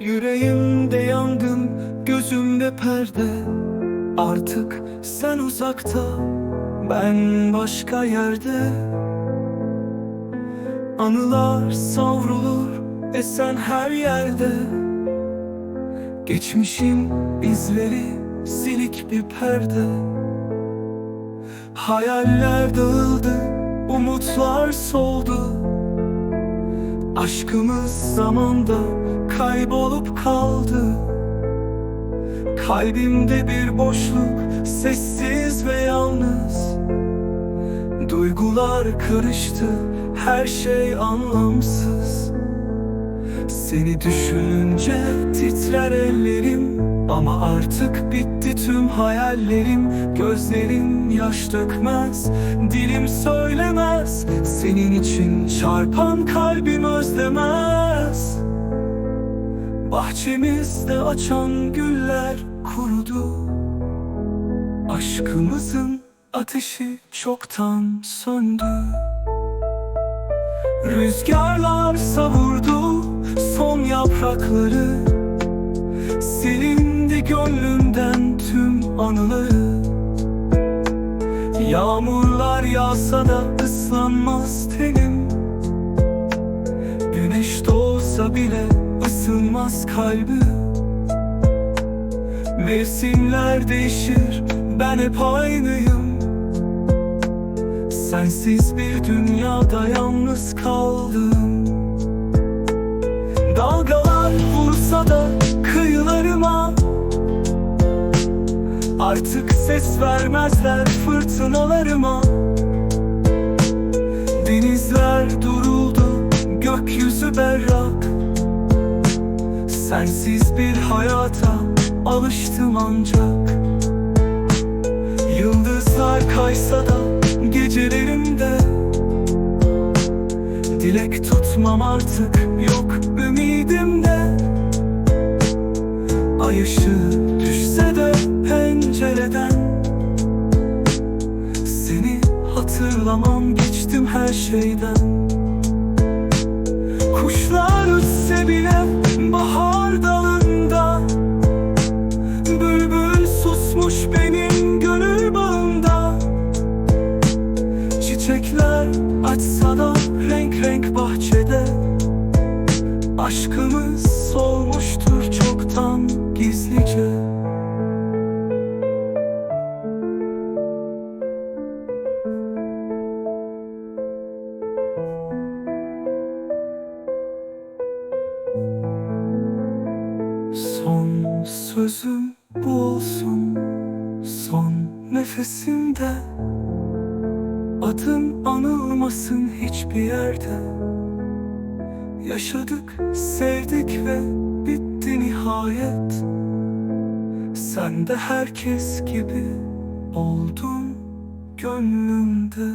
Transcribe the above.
Yüreğimde yangın, gözümde perde. Artık sen uzakta, ben başka yerde. Anılar savrulur, esen her yerde. Geçmişin izleri, silik bir perde. Hayaller dağıldı, umutlar soldu. Aşkımız zamanda kaybolup kaldı. Kalbimde bir boşluk, sessiz ve yalnız. Duygular karıştı, her şey anlamsız. Seni düşününce titrer ellerim Ama artık bitti tüm hayallerim. Gözlerim yaş dökmez, dilim söylemez. Senin için çarpan kalbim özlemez Bahçemizde açan güller kurudu. Aşkımızın ateşi çoktan söndü. Rüzgarlar savurdu son yaprakları. Silindi gönlümden tüm anıları. Yağmurlar yağsa da ıslanmaz tenim. Güneş doğsa bile ısınmaz kalbim Mevsimler değişir ben hep aynıyım. Sensiz bir dünyada yalnız kaldım. Dalgalar vursa da kıyılarıma. Artık ses vermezler fırtınalarıma. Denizler duruldu, gökyüzü berrak Sensiz bir hayata alıştım ancak. Yıldızlar kaysa da gecelerimde. Dilek tutmam artık yok ümidimde Ay ışığı düşse de pencereden. Seni hatırlamam geçtim her şeyden. Kuşlar ötse bile bahar Aşkımız solmuştur çoktan gizlice. Son sözüm bu olsun Son nefesimde. Adın anılmasın hiçbir yerde Yaşadık, sevdik ve bitti nihayet. Sen de herkes gibi oldun gönlümde